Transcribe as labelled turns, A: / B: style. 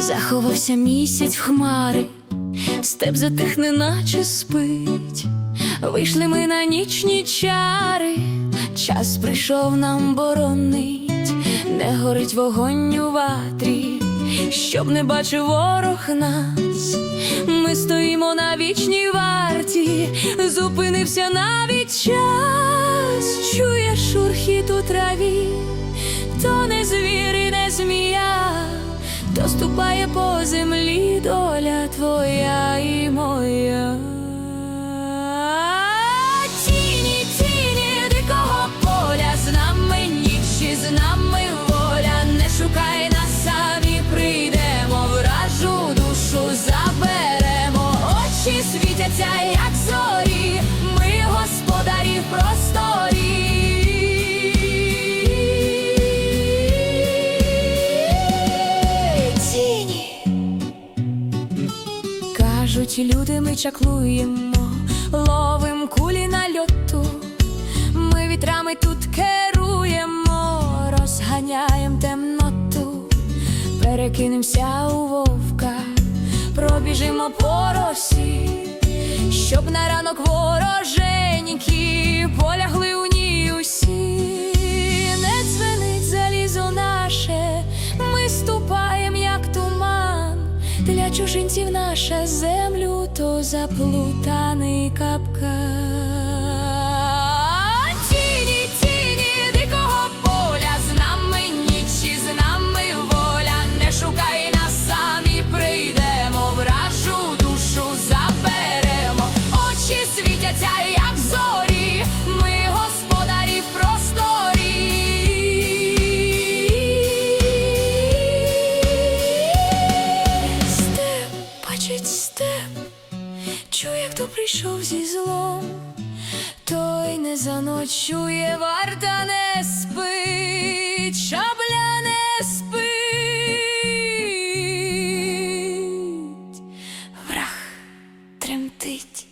A: Заховався місяць в хмари, степ затихне, наче спить. Вийшли ми на нічні чари, час прийшов нам боронить, не горить вогонь у ватрі, щоб не бачив ворог нас. Ми стоїмо на вічній варті, зупинився навіть час, чує шурхіт у траві, то не звір ступає по землі доля твоя і моя. Тіні, тіні дикого поля, з нами ніч з нами воля, не шукай нас Кажуть, люди, ми чаклуємо, ловим кулі на льоту. Ми вітрами тут керуємо, розганяєм темноту, перекинемося у вовка, пробіжимо по росі, щоб на ранок вороженькі полягли у ній чужинців наша землю то заплутаний капкан. Хто прийшов зі злом, той не заночує, варта не спить, шабля не спить, враг тремтить.